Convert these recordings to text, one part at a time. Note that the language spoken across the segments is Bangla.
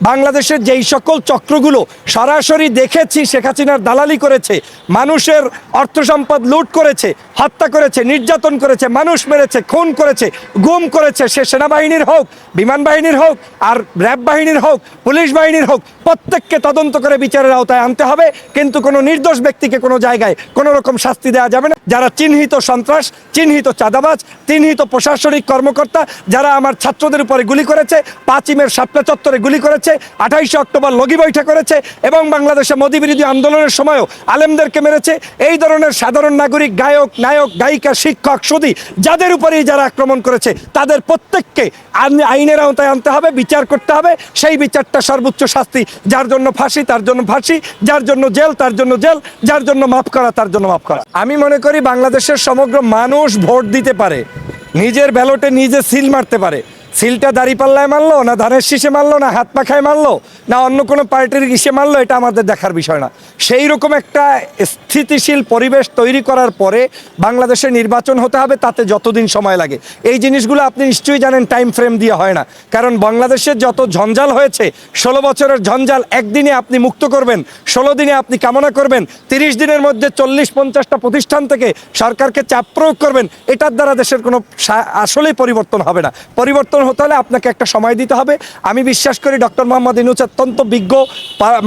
বাংলাদেশের যেই সকল চক্রগুলো সরাসরি দেখেছি, শেখ হাসিনার দালালি করেছে, মানুষের অর্থ সম্পদ লুট করেছে, হত্যা করেছে, নির্যাতন করেছে, মানুষ মেরেছে, খুন করেছে, গুম করেছে, সে সেনাবাহিনীর হোক, বিমান বাহিনীর হোক, আর র্যাব বাহিনীর হোক, পুলিশ বাহিনীর হোক, প্রত্যেককে তদন্ত করে বিচারের আওতায় আনতে হবে। কিন্তু কোনো নির্দোষ ব্যক্তিকে কোনো জায়গায় কোনো রকম শাস্তি দেওয়া যাবে না। যারা চিহ্নিত সন্ত্রাস, চিহ্নিত চাঁদাবাজ, চিহ্নিত প্রশাসনিক কর্মকর্তা, যারা আমার ছাত্রদের উপরে গুলি করেছে, পাঁচিমের সাতটা চত্বরে গুলি করেছে আঠাইশে অক্টোবর লগি বৈঠক করেছে এবং বাংলাদেশে মোদী বিরোধী আন্দোলনের সময়ও আলেমদেরকে মেরেছে। এই ধরনের সাধারণ নাগরিক, গায়ক, নায়ক, গায়িকা, শিক্ষক সুদী যাদের উপরেই যারা আক্রমণ করেছে, তাদের প্রত্যেককে আইন- আইনের আওতায় আনতে হবে, বিচার করতে হবে। সেই বিচারটা সর্বোচ্চ শাস্তি, যার জন্য ফাঁসি, তার জন্য ফাঁসি, যার জন্য জেল, তার জন্য জেল, যার জন্য মাফ করা, তার জন্য মাফ করা। আমি মনে করি বাংলাদেশের সমগ্র মানুষ ভোট দিতে পারে, নিজের ব্যালটে নিজে সিল মারতে পারে। সিলটা দাঁড়িপাল্লায় মারলো, না ধানের শীষে মারলো, না হাত পাখায় মারলো, না অন্য কোনো পার্টির ইসে মারলো, এটা আমাদের দেখার বিষয় না। সেই রকম একটা স্থিতিশীল পরিবেশ তৈরি করার পরে বাংলাদেশে নির্বাচন হতে হবে, তাতে যতদিন সময় লাগে। এই জিনিসগুলো আপনি নিশ্চয়ই জানেন টাইম ফ্রেম দিয়ে হয় না। কারণ বাংলাদেশের যত ঝঞ্ঝাল হয়েছে, ষোলো বছরের ঝঞ্ঝাল একদিনে আপনি মুক্ত করবেন, ষোলো দিনে আপনি কামনা করবেন, তিরিশ দিনের মধ্যে চল্লিশ পঞ্চাশটা প্রতিষ্ঠান থেকে সরকারকে চাপ প্রয়োগ করবেন, এটার দ্বারা দেশের কোনো আসলেই পরিবর্তন হবে না। পরিবর্তন হতে হলে আপনাকে একটা সময় দিতে হবে। আমি বিশ্বাস করি ডক্টর মোহাম্মদ ইনুস অত্যন্ত বিজ্ঞ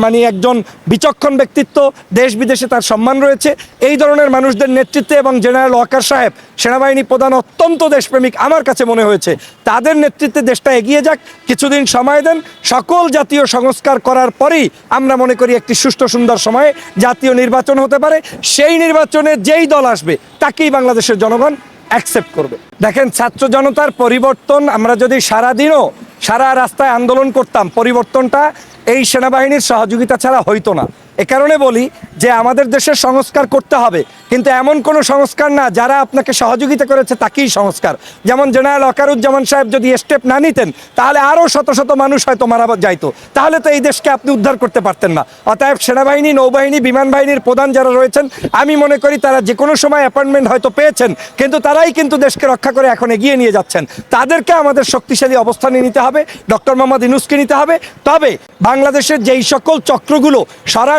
মানে একজন বিচক্ষণ ব্যক্তিত্ব, দেশ বিদেশে তার সম্মান রয়েছে। এই ধরনের মানুষদের নেতৃত্বে এবং জেনারেল ওয়াকার সাহেব, সেনাবাহিনী প্রধান অত্যন্ত দেশপ্রেমিক আমার কাছে মনে হয়েছে। তাদের নেতৃত্বে দেশটা এগিয়ে যাক, কিছুদিন সময় দেন, সকল জাতীয় সংস্কার করার পরেই আমরা মনে করি একটি সুষ্ঠু সুন্দর সময়ে জাতীয় নির্বাচন হতে পারে। সেই নির্বাচনে যেই দল আসবে, তাকেই বাংলাদেশের জনগণ অ্যাকসেপ্ট করবে। দেখেন, ছাত্র জনতার পরিবর্তন, আমরা যদি সারাদিনও সারা রাস্তায় আন্দোলন করতাম, পরিবর্তনটা এই সেনাবাহিনীর সহযোগিতা ছাড়া হইতো না। এ কারণে বলি যে আমাদের দেশের সংস্কার করতে হবে। কিন্তু এমন কোনো সংস্কার না যারা আপনাকে সহযোগিতা করেছে তাকেই সংস্কার। যেমন জেনারেল অকারুজ্জামান সাহেব যদি স্টেপ না নিতেন, তাহলে আরও শত শত মানুষ হয়তো মারা যাইতো। তাহলে তো এই দেশকে আপনি উদ্ধার করতে পারতেন না। অতএব সেনাবাহিনী, নৌবাহিনী, বিমান বাহিনীর প্রধান যারা রয়েছেন, আমি মনে করি তারা যে কোনো সময় অ্যাপয়েন্টমেন্ট হয়তো পেয়েছেন, কিন্তু তারাই কিন্তু দেশকে রক্ষা করে এখন এগিয়ে নিয়ে যাচ্ছেন। তাদেরকে আমাদের শক্তিশালী অবস্থানে নিতে হবে, ডক্টর মোহাম্মদ ইনুসকে নিতে হবে। তবে বাংলাদেশের যেই সকল চক্রগুলো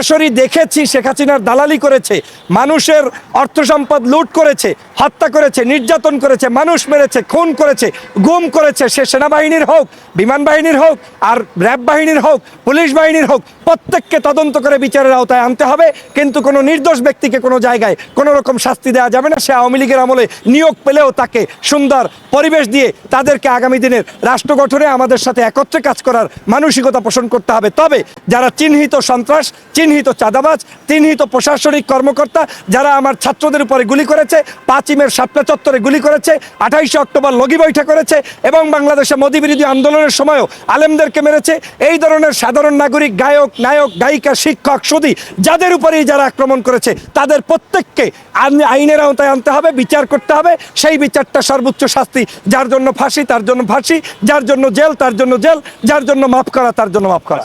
সরাসরি দেখেছি শেখ হাসিনার দালালি করেছে, মানুষের অর্থ সম্পদ লুট করেছে, হত্যা করেছে, নির্যাতন করেছে, মানুষ মেরেছে, খুন করেছে, গুম করেছে, সে সেনাবাহিনীর হোক, বিমান বাহিনীর হোক, আর র্যাব বাহিনীর হোক, পুলিশ বাহিনীর হোক, প্রত্যেককে তদন্ত করে বিচারের আওতায় আনতে হবে, কিন্তু কোনো নির্দোষ ব্যক্তিকে কোনো জায়গায় কোনো রকম শাস্তি দেওয়া যাবে না। সে আওয়ামী লীগের আমলে নিয়োগ পেলেও তাকে সুন্দর পরিবেশ দিয়ে তাদেরকে আগামী দিনের রাষ্ট্র গঠনে আমাদের সাথে একত্রে কাজ করার মানসিকতা পোষণ করতে হবে। তবে যারা চিহ্নিত সন্ত্রাস, চিহ্নিত চাঁদাবাজ চিহ্নিত প্রশাসনিক কর্মকর্তা যারা আমার ছাত্রদের উপরে গুলি করেছে, পাঁচিমের সাতটা চত্বরে গুলি করেছে, আঠাইশে অক্টোবর লগি বৈঠক করেছে এবং বাংলাদেশে মোদী বিরোধী আন্দোলনের সময়ও আলেমদেরকে মেরেছে। এই ধরনের সাধারণ নাগরিক, গায়ক, নায়ক, গায়িকা, শিক্ষক সুদী যাদের উপরেই যারা আক্রমণ করেছে, তাদের প্রত্যেককে আইন- আইনের আওতায় আনতে হবে, বিচার করতে হবে। সেই বিচারটা সর্বোচ্চ শাস্তি, যার জন্য ফাঁসি, তার জন্য ফাঁসি, যার জন্য জেল, তার জন্য জেল, যার জন্য মাফ করা, তার জন্য মাফ করা।